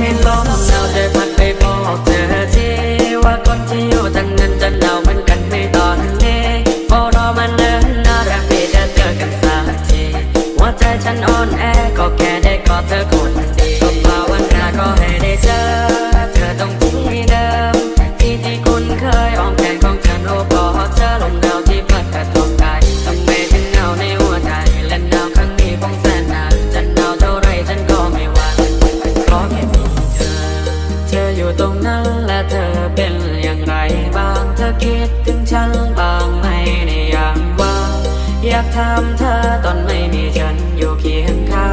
เห็นลมหนาวจะพัดไปบอกเธอทีว่าคนที่อยู่ทางนั้นจะหนาวเหมือนกันในตอนนี้พอรอมาเนิ่นนานแล้วไม่ได้เจอกันสักทีหัวใจฉันอ่อนแอก็แค่ได้กอดเธอ อยู่ตรงนั้นและเธอเป็นอย่างไรบ้างเธอคิดถึงฉันบ้างไหมในยามว่างอยากถามเธอตอนไม่มีฉันอยู่เคียงข้าง